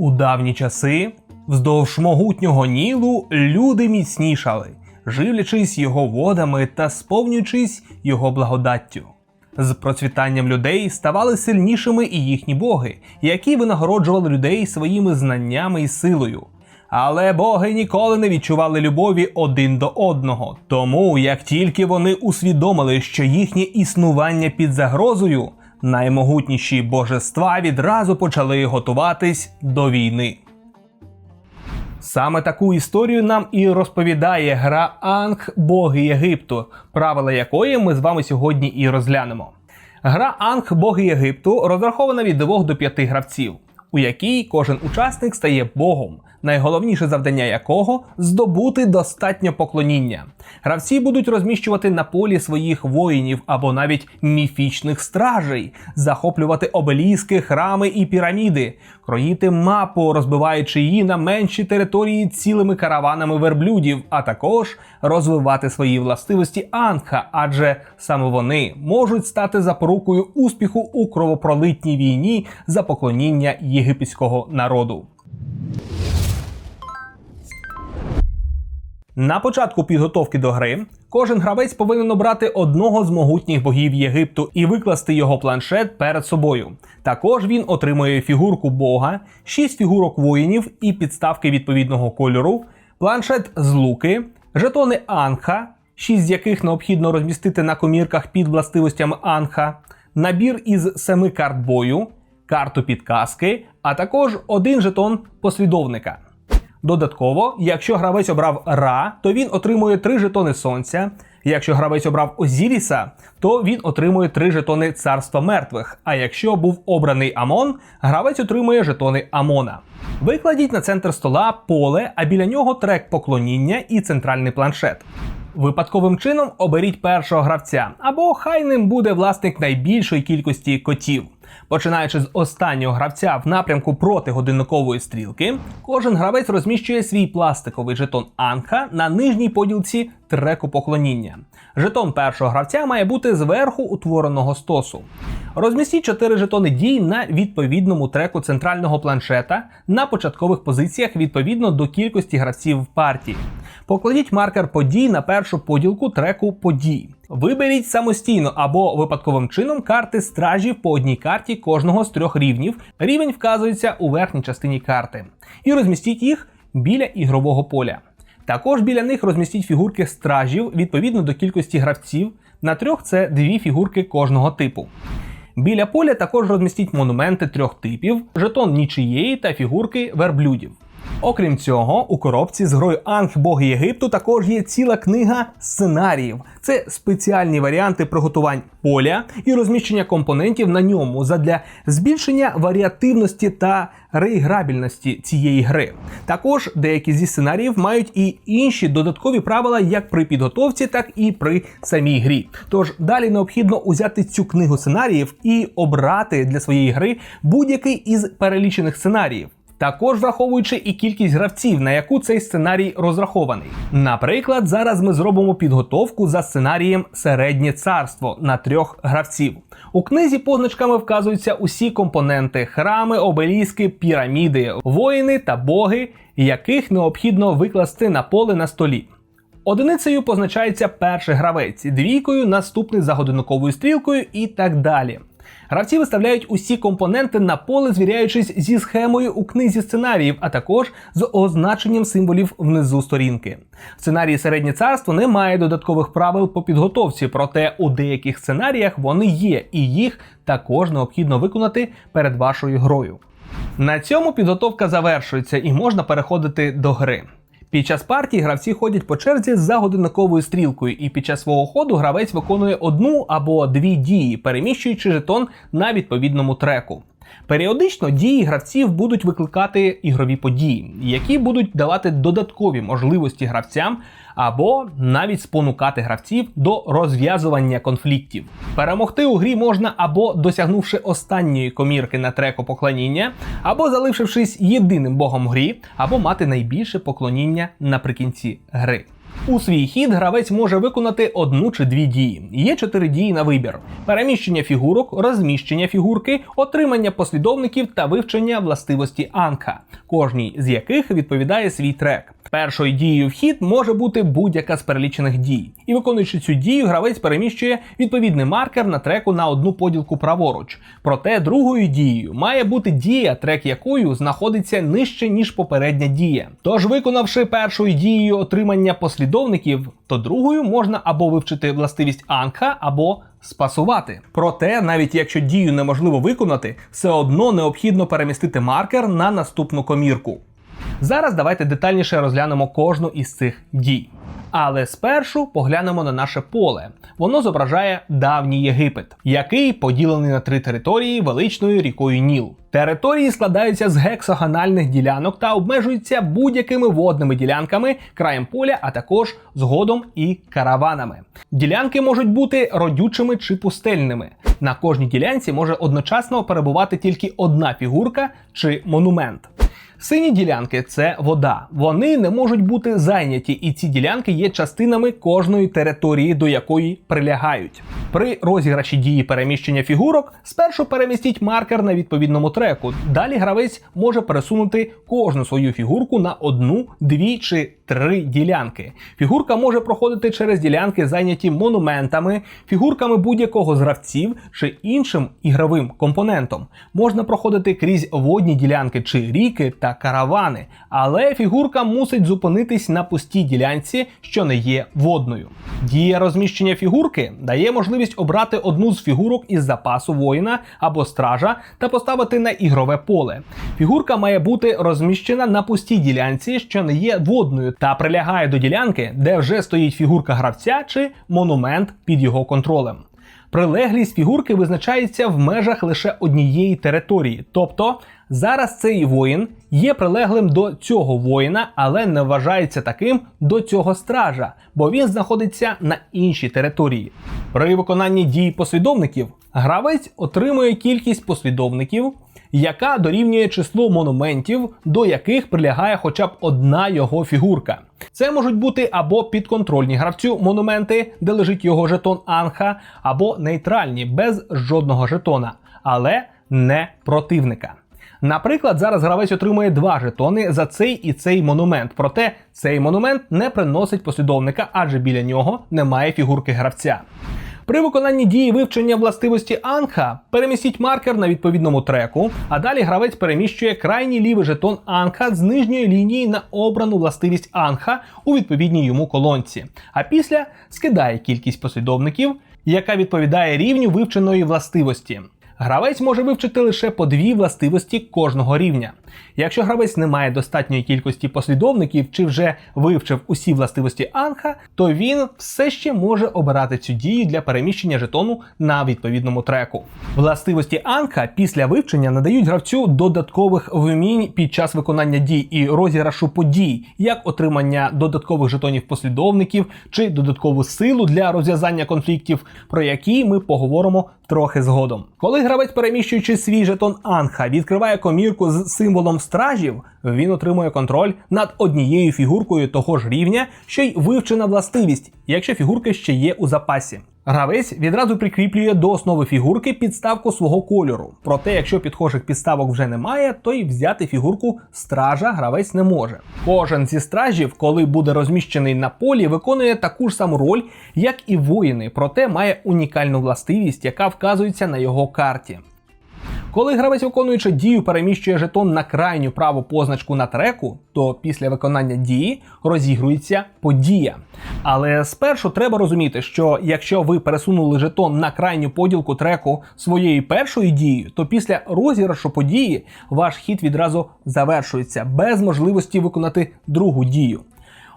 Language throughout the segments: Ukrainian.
У давні часи вздовж могутнього Нілу люди міцнішали, живлячись його водами та сповнюючись його благодаттю. З процвітанням людей ставали сильнішими і їхні боги, які винагороджували людей своїми знаннями і силою. Але боги ніколи не відчували любові один до одного. Тому, як тільки вони усвідомили, що їхнє існування під загрозою, наймогутніші божества відразу почали готуватись до війни. Саме таку історію нам і розповідає гра Анг Боги Єгипту, правила якої ми з вами сьогодні і розглянемо. Гра Анг Боги Єгипту розрахована від 2 до 5 гравців, у якій кожен учасник стає богом, найголовніше завдання якого здобути достатньо поклоніння. Гравці будуть розміщувати на полі своїх воїнів або навіть міфічних стражей, захоплювати обеліски, храми і піраміди, кроїти мапу, розбиваючи її на менші території цілими караванами верблюдів, а також розвивати свої властивості Анха, адже саме вони можуть стати запорукою успіху у кровопролитній війні за поклоніння єгипетського народу. На початку підготовки до гри кожен гравець повинен обрати одного з могутніх богів Єгипту і викласти його планшет перед собою. Також він отримує фігурку бога, 6 фігурок воїнів і підставки відповідного кольору, планшет з луки, жетони Анха, 6 з яких необхідно розмістити на комірках під властивостями Анха, набір із 7 карт бою, карту підказки, а також один жетон послідовника. Додатково, якщо гравець обрав Ра, то він отримує 3 жетони сонця. Якщо гравець обрав Озіріса, то він отримує 3 жетони царства мертвих. А якщо був обраний Амон, гравець отримує жетони Амона. Викладіть на центр стола поле, а біля нього трек поклоніння і центральний планшет. Випадковим чином оберіть першого гравця, або хай ним буде власник найбільшої кількості котів. Починаючи з останнього гравця в напрямку проти годинникової стрілки, кожен гравець розміщує свій пластиковий жетон Анха на нижній поділці треку поклоніння. Жетон першого гравця має бути зверху утвореного стосу. Розмістіть 4 жетони дій на відповідному треку центрального планшета на початкових позиціях відповідно до кількості гравців в партії. Покладіть маркер подій на першу поділку треку подій. Виберіть самостійно або випадковим чином карти стражів по одній карті кожного з трьох рівнів. Рівень вказується у верхній частині карти. І розмістіть їх біля ігрового поля. Також біля них розмістіть фігурки стражів відповідно до кількості гравців. На трьох це дві фігурки кожного типу. Біля поля також розмістіть монументи трьох типів, жетон нічиєї та фігурки верблюдів. Окрім цього, у коробці з грою Анг Боги Єгипту також є ціла книга сценаріїв. Це спеціальні варіанти приготувань поля і розміщення компонентів на ньому задля збільшення варіативності та реіграбільності цієї гри. Також деякі зі сценаріїв мають і інші додаткові правила як при підготовці, так і при самій грі. Тож далі необхідно узяти цю книгу сценаріїв і обрати для своєї гри будь-який із перелічених сценаріїв. Також враховуючи і кількість гравців, на яку цей сценарій розрахований. Наприклад, зараз ми зробимо підготовку за сценарієм Середнє царство на трьох гравців. У книзі позначками вказуються усі компоненти: храми, обеліски, піраміди, воїни та боги, яких необхідно викласти на поле на столі. Одиницею позначається перший гравець, двійкою наступний за годинниковою стрілкою і так далі. Гравці виставляють усі компоненти на поле, звіряючись зі схемою у книзі сценаріїв, а також з означенням символів внизу сторінки. В сценарії Середнє царство не має додаткових правил по підготовці, проте у деяких сценаріях вони є, і їх також необхідно виконати перед вашою грою. На цьому підготовка завершується і можна переходити до гри. Під час партії гравці ходять по черзі за годинниковою стрілкою, і під час свого ходу гравець виконує одну або дві дії, переміщуючи жетон на відповідному треку. Періодично дії гравців будуть викликати ігрові події, які будуть давати додаткові можливості гравцям або навіть спонукати гравців до розв'язування конфліктів. Перемогти у грі можна або досягнувши останньої комірки на треку поклоніння, або залившившись єдиним богом грі, або мати найбільше поклоніння наприкінці гри. У свій хід гравець може виконати одну чи дві дії. Є чотири дії на вибір: переміщення фігурок, розміщення фігурки, отримання послідовників та вивчення властивості Анка. кожній з яких відповідає свій трек. Першою дією в хід може бути будь-яка з перелічених дій, і виконуючи цю дію, гравець переміщує відповідний маркер на треку на одну поділку праворуч. Проте другою дією має бути дія, трек якою знаходиться нижче ніж попередня дія. Тож, виконавши першою дією отримання послідовників, то другою можна або вивчити властивість анха, або спасувати. Проте, навіть якщо дію неможливо виконати, все одно необхідно перемістити маркер на наступну комірку. Зараз давайте детальніше розглянемо кожну із цих дій. Але спершу поглянемо на наше поле. Воно зображає давній Єгипет, який поділений на три території величною рікою Ніл. Території складаються з гексагональних ділянок та обмежуються будь-якими водними ділянками, краєм поля, а також згодом і караванами. Ділянки можуть бути родючими чи пустельними. На кожній ділянці може одночасно перебувати тільки одна фігурка чи монумент. Сині ділянки це вода. Вони не можуть бути зайняті, і ці ділянки є частинами кожної території, до якої прилягають. При розіграші дії переміщення фігурок спершу перемістіть маркер на відповідному треку. Далі гравець може пересунути кожну свою фігурку на одну, дві чи три ділянки. Фігурка може проходити через ділянки, зайняті монументами, фігурками будь-якого з гравців чи іншим ігровим компонентом. Можна проходити крізь водні ділянки чи ріки та каравани, але фігурка мусить зупинитись на пустій ділянці, що не є водною. Дія розміщення фігурки дає можливість обрати одну з фігурок із запасу воїна або стража та поставити на ігрове поле. Фігурка має бути розміщена на пустій ділянці, що не є водною, та прилягає до ділянки, де вже стоїть фігурка гравця чи монумент під його контролем. Прилеглість фігурки визначається в межах лише однієї території, тобто зараз цей воїн є прилеглим до цього воїна, але не вважається таким до цього стража, бо він знаходиться на іншій території. При виконанні дій послідовників гравець отримує кількість послідовників, яка дорівнює числу монументів, до яких прилягає хоча б одна його фігурка. Це можуть бути або підконтрольні гравцю монументи, де лежить його жетон Анха, або нейтральні без жодного жетона, але не противника. Наприклад, зараз гравець отримує два жетони за цей і цей монумент. Проте цей монумент не приносить послідовника, адже біля нього немає фігурки гравця. При виконанні дії вивчення властивості Анха перемістіть маркер на відповідному треку, а далі гравець переміщує крайній лівий жетон Анха з нижньої лінії на обрану властивість Анха у відповідній йому колонці. А після скидає кількість послідовників, яка відповідає рівню вивченої властивості. Гравець може вивчити лише по дві властивості кожного рівня. Якщо гравець не має достатньої кількості послідовників чи вже вивчив усі властивості Анха, то він все ще може обирати цю дію для переміщення жетону на відповідному треку. Властивості Анха після вивчення надають гравцю додаткових вмінь під час виконання дій і розіграшу подій, як отримання додаткових жетонів послідовників чи додаткову силу для розв'язання конфліктів, про які ми поговоримо трохи згодом. Коли гравець, переміщуючи свій жетон Анха, відкриває комірку з символом стражів, він отримує контроль над однією фігуркою того ж рівня, що й вивчена властивість, якщо фігурка ще є у запасі. Гравець відразу прикріплює до основи фігурки підставку свого кольору. Проте, якщо підхожих підставок вже немає, то й взяти фігурку стража гравець не може. Кожен зі стражів, коли буде розміщений на полі, виконує таку ж саму роль, як і воїни, проте має унікальну властивість, яка вказується на його карті. Коли гравець, виконуючи дію, переміщує жетон на крайню праву позначку на треку, то після виконання дії розігрується подія. Але спершу треба розуміти, що якщо ви пересунули жетон на крайню поділку треку своєю першою дією, то після розіграшу події ваш хід відразу завершується без можливості виконати другу дію.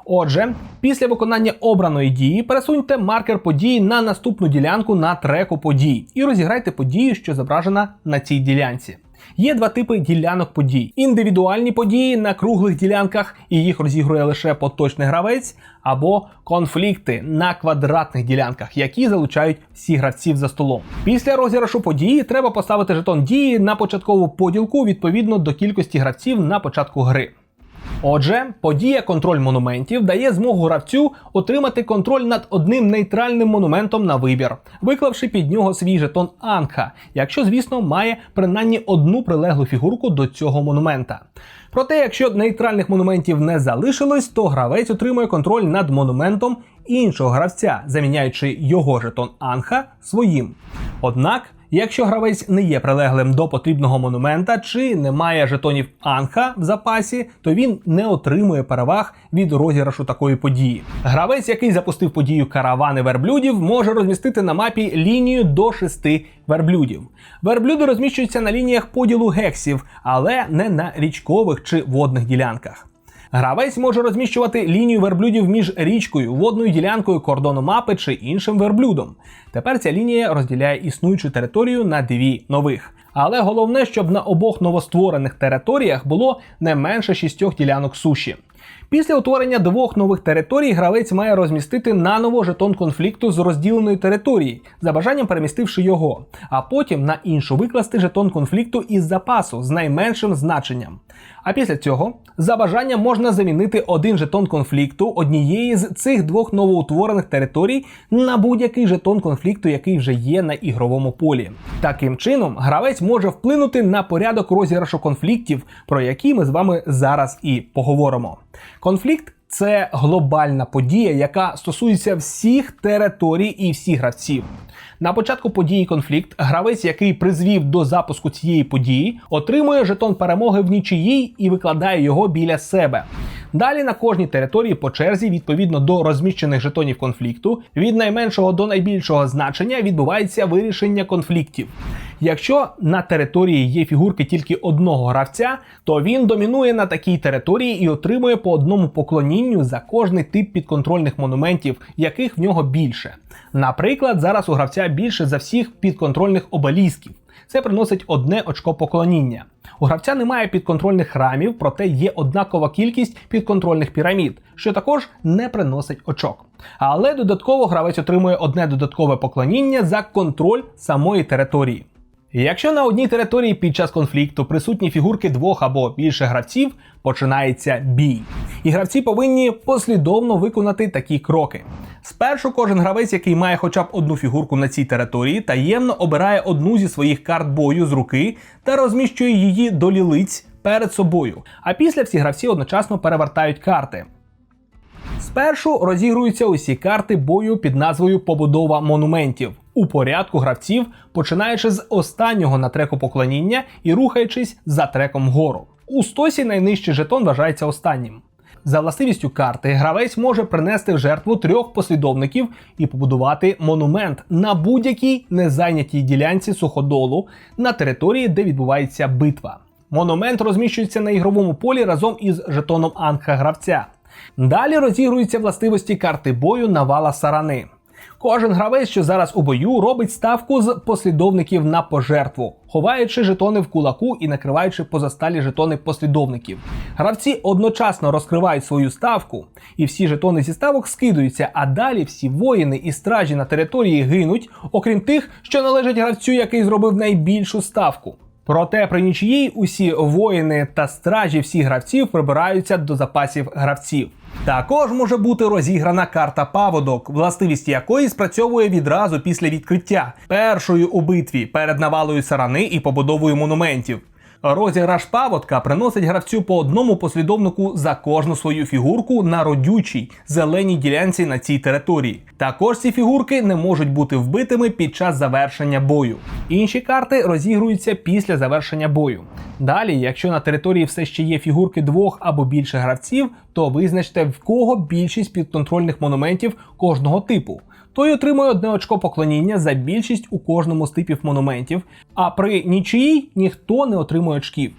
Отже, після виконання обраної дії пересуньте маркер події на наступну ділянку на треку подій і розіграйте подію, що зображена на цій ділянці. Є два типи ділянок подій: індивідуальні події на круглих ділянках, і їх розігрує лише поточний гравець, або конфлікти на квадратних ділянках, які залучають всі гравців за столом. Після розіграшу події треба поставити жетон дії на початкову поділку відповідно до кількості гравців на початку гри. Отже, подія контроль монументів дає змогу гравцю отримати контроль над одним нейтральним монументом на вибір, виклавши під нього свій жетон Анха, якщо, звісно, має принаймні одну прилеглу фігурку до цього монумента. Проте, якщо нейтральних монументів не залишилось, то гравець отримує контроль над монументом іншого гравця, заміняючи його жетон Анха своїм. Однак, якщо гравець не є прилеглим до потрібного монумента чи не має жетонів Анха в запасі, то він не отримує переваг від розіграшу такої події. Гравець, який запустив подію каравани верблюдів, може розмістити на мапі лінію до шести верблюдів. Верблюди розміщуються на лініях поділу гексів, але не на річкових чи водних ділянках. Гравець може розміщувати лінію верблюдів між річкою, водною ділянкою кордону мапи чи іншим верблюдом. Тепер ця лінія розділяє існуючу територію на дві нових. Але головне, щоб на обох новостворених територіях було не менше шістьох ділянок суші. Після утворення двох нових територій гравець має розмістити наново жетон конфлікту з розділеної території, за бажанням перемістивши його, а потім на іншу викласти жетон конфлікту із запасу з найменшим значенням. А після цього за бажанням можна замінити один жетон конфлікту однієї з цих двох новоутворених територій на будь-який жетон конфлікту, який вже є на ігровому полі. Таким чином, гравець може вплинути на порядок розіграшу конфліктів, про які ми з вами зараз і поговоримо. Конфлікт це глобальна подія, яка стосується всіх територій і всіх гравців. На початку події конфлікт гравець, який призвів до запуску цієї події, отримує жетон перемоги в нічиїй і викладає його біля себе. Далі на кожній території по черзі, відповідно до розміщених жетонів конфлікту, від найменшого до найбільшого значення відбувається вирішення конфліктів. Якщо на території є фігурки тільки одного гравця, то він домінує на такій території і отримує по одному поклонінню за кожний тип підконтрольних монументів, яких в нього більше. Наприклад, зараз у гравця більше за всіх підконтрольних обелісків. Це приносить одне очко поклоніння. У гравця немає підконтрольних храмів, проте є однакова кількість підконтрольних пірамід, що також не приносить очок. Але додатково гравець отримує одне додаткове поклоніння за контроль самої території. Якщо на одній території під час конфлікту присутні фігурки двох або більше гравців, починається бій. І гравці повинні послідовно виконати такі кроки. Спершу кожен гравець, який має хоча б одну фігурку на цій території, таємно обирає одну зі своїх карт бою з руки та розміщує її до лілиць перед собою. А після всі гравці одночасно перевертають карти. Спершу розігруються усі карти бою під назвою Побудова монументів у порядку гравців, починаючи з останнього на треку поклоніння і рухаючись за треком вгору. У стосі найнижчий жетон вважається останнім. За властивістю карти гравець може принести в жертву трьох послідовників і побудувати монумент на будь-якій незайнятій ділянці суходолу на території, де відбувається битва. Монумент розміщується на ігровому полі разом із жетоном анха гравця. Далі розігруються властивості карти бою навала сарани. Кожен гравець, що зараз у бою, робить ставку з послідовників на пожертву, ховаючи жетони в кулаку і накриваючи позасталі жетони послідовників. Гравці одночасно розкривають свою ставку, і всі жетони зі ставок скидуються, а далі всі воїни і стражі на території гинуть, окрім тих, що належать гравцю, який зробив найбільшу ставку. Проте при нічиїй усі воїни та стражі всіх гравців прибираються до запасів гравців. Також може бути розіграна карта паводок, властивість якої спрацьовує відразу після відкриття, першою у битві перед навалою сарани і побудовою монументів. Розіграш паводка приносить гравцю по одному послідовнику за кожну свою фігурку на родючій зеленій ділянці на цій території. Також ці фігурки не можуть бути вбитими під час завершення бою. Інші карти розігруються після завершення бою. Далі, якщо на території все ще є фігурки двох або більше гравців, то визначте в кого більшість підконтрольних монументів кожного типу. Той отримує одне очко поклоніння за більшість у кожному з типів монументів, а при нічиїй ніхто не отримує очків.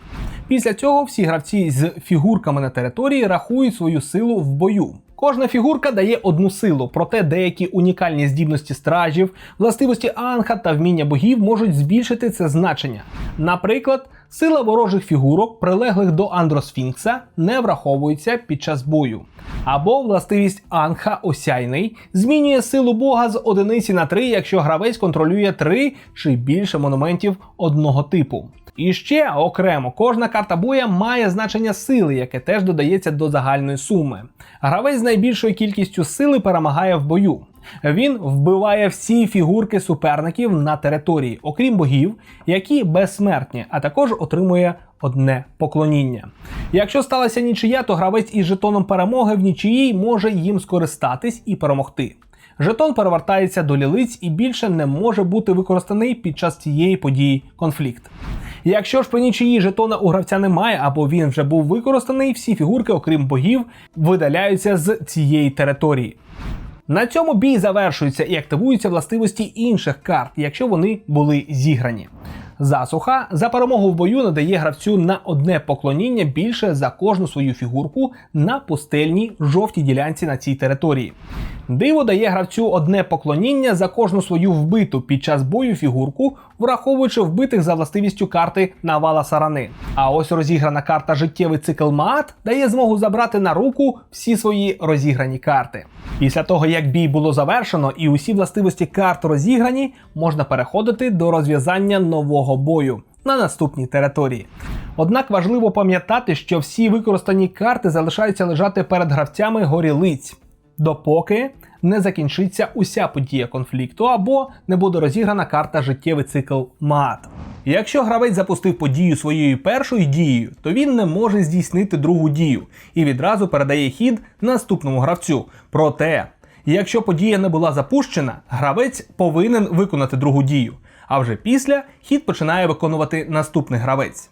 Після цього всі гравці з фігурками на території рахують свою силу в бою. Кожна фігурка дає одну силу, проте деякі унікальні здібності стражів, властивості анха та вміння богів можуть збільшити це значення. Наприклад, сила ворожих фігурок, прилеглих до Андросфінкса, не враховується під час бою. Або властивість анха осяйний змінює силу бога з одиниці на 3, якщо гравець контролює 3 чи більше монументів одного типу. І ще окремо, кожна карта боя має значення сили, яке теж додається до загальної суми. Гравець з найбільшою кількістю сили перемагає в бою. Він вбиває всі фігурки суперників на території, окрім богів, які безсмертні, а також отримує одне поклоніння. Якщо сталася нічия, то гравець із жетоном перемоги в нічиїй може їм скористатись і перемогти. Жетон перевертається до лілиць і більше не може бути використаний під час цієї події конфлікт. Якщо ж при нічиї жетона у гравця немає або він вже був використаний, всі фігурки, окрім богів, видаляються з цієї території. На цьому бій завершується і активуються властивості інших карт, якщо вони були зіграні. Засуха за перемогу в бою надає гравцю на одне поклоніння більше за кожну свою фігурку на пустельній жовтій ділянці на цій території. Диво дає гравцю одне поклоніння за кожну свою вбиту під час бою фігурку, враховуючи вбитих за властивістю карти навала сарани. А ось розіграна карта Життєвий цикл Маат дає змогу забрати на руку всі свої розіграні карти. Після того, як бій було завершено і усі властивості карт розіграні, можна переходити до розв'язання нового бою на наступній території. Однак важливо пам'ятати, що всі використані карти залишаються лежати перед гравцями горілиць, допоки не закінчиться уся подія конфлікту або не буде розіграна карта життєвий цикл Маат. Якщо гравець запустив подію своєю першою дією, то він не може здійснити другу дію і відразу передає хід наступному гравцю. Проте, якщо подія не була запущена, гравець повинен виконати другу дію. А вже після хід починає виконувати наступний гравець.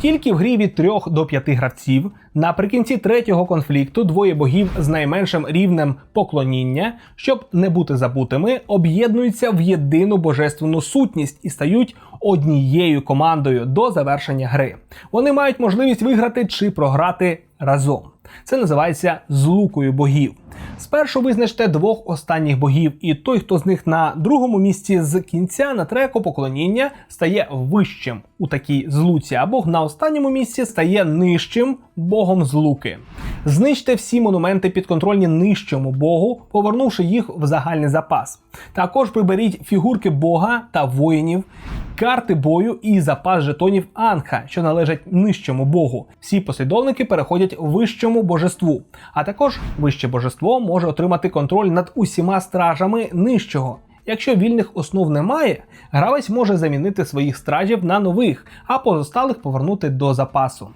Тільки в грі від 3 до 5 гравців наприкінці третього конфлікту двоє богів з найменшим рівнем поклоніння, щоб не бути забутими, об'єднуються в єдину божественну сутність і стають однією командою до завершення гри. Вони мають можливість виграти чи програти разом. Це називається злукою богів. Спершу визначте двох останніх богів, і той, хто з них на другому місці з кінця на треку поклоніння стає вищим у такій злуці, а Бог на останньому місці стає нижчим богом злуки. Знищте всі монументи підконтрольні нижчому богу, повернувши їх в загальний запас. Також приберіть фігурки бога та воїнів, карти бою і запас жетонів Анха, що належать нижчому богу. Всі послідовники переходять вищому божеству. А також вище божество може отримати контроль над усіма стражами нижчого. Якщо вільних основ немає, гравець може замінити своїх стражів на нових, а позосталих повернути до запасу.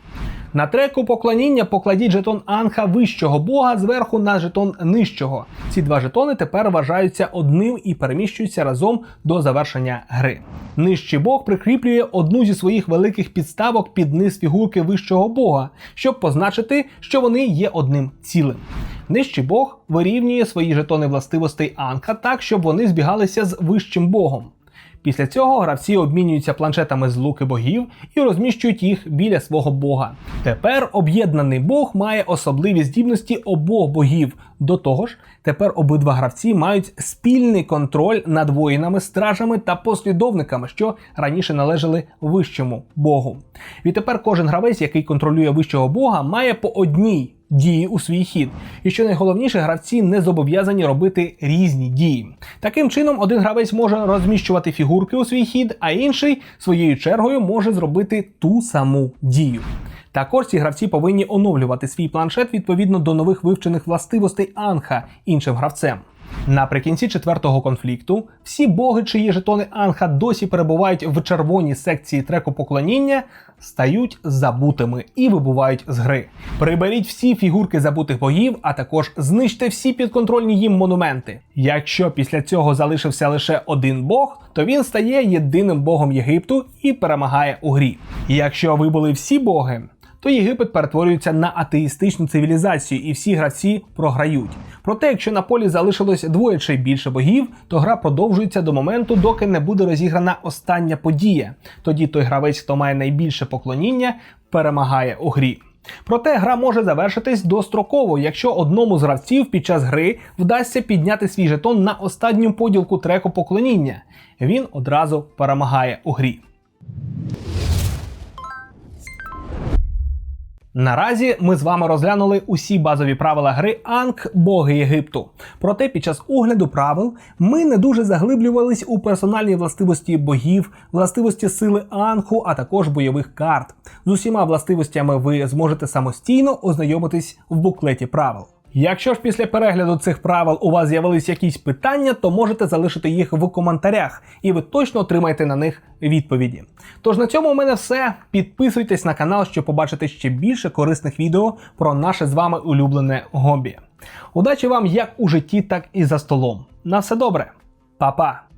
На треку поклоніння покладіть жетон анха вищого бога зверху на жетон нижчого. Ці два жетони тепер вважаються одним і переміщуються разом до завершення гри. Нижчий бог прикріплює одну зі своїх великих підставок під низ фігурки вищого бога, щоб позначити, що вони є одним цілим. Нижчий бог вирівнює свої жетони властивостей анха так, щоб вони збігалися з вищим богом. Після цього гравці обмінюються планшетами з луки богів і розміщують їх біля свого бога. Тепер об'єднаний бог має особливі здібності обох богів. До того ж, тепер обидва гравці мають спільний контроль над воїнами, стражами та послідовниками, що раніше належали вищому богу. Відтепер кожен гравець, який контролює вищого бога, має по одній дії у свій хід. І що найголовніше, гравці не зобов'язані робити різні дії. Таким чином, один гравець може розміщувати фігурки у свій хід, а інший своєю чергою може зробити ту саму дію. Також ці гравці повинні оновлювати свій планшет відповідно до нових вивчених властивостей Анха іншим гравцем. Наприкінці четвертого конфлікту всі боги, чиї жетони Анха досі перебувають в червоній секції треку поклоніння, стають забутими і вибувають з гри. Приберіть всі фігурки забутих богів, а також знищте всі підконтрольні їм монументи. Якщо після цього залишився лише один бог, то він стає єдиним богом Єгипту і перемагає у грі. Якщо вибули всі боги, то Єгипет перетворюється на атеїстичну цивілізацію, і всі гравці програють. Проте, якщо на полі залишилось двоє чи більше богів, то гра продовжується до моменту, доки не буде розіграна остання подія. Тоді той гравець, хто має найбільше поклоніння, перемагає у грі. Проте гра може завершитись достроково, якщо одному з гравців під час гри вдасться підняти свій жетон на останню поділку треку поклоніння. Він одразу перемагає у грі. Наразі ми з вами розглянули усі базові правила гри Анк Боги Єгипту. Проте під час огляду правил ми не дуже заглиблювались у персональні властивості богів, властивості сили Анху, а також бойових карт. З усіма властивостями ви зможете самостійно ознайомитись в буклеті правил. Якщо ж після перегляду цих правил у вас з'явились якісь питання, то можете залишити їх в коментарях, і ви точно отримаєте на них відповіді. Тож на цьому у мене все. Підписуйтесь на канал, щоб побачити ще більше корисних відео про наше з вами улюблене гобі. Удачі вам як у житті, так і за столом. На все добре, Па-па!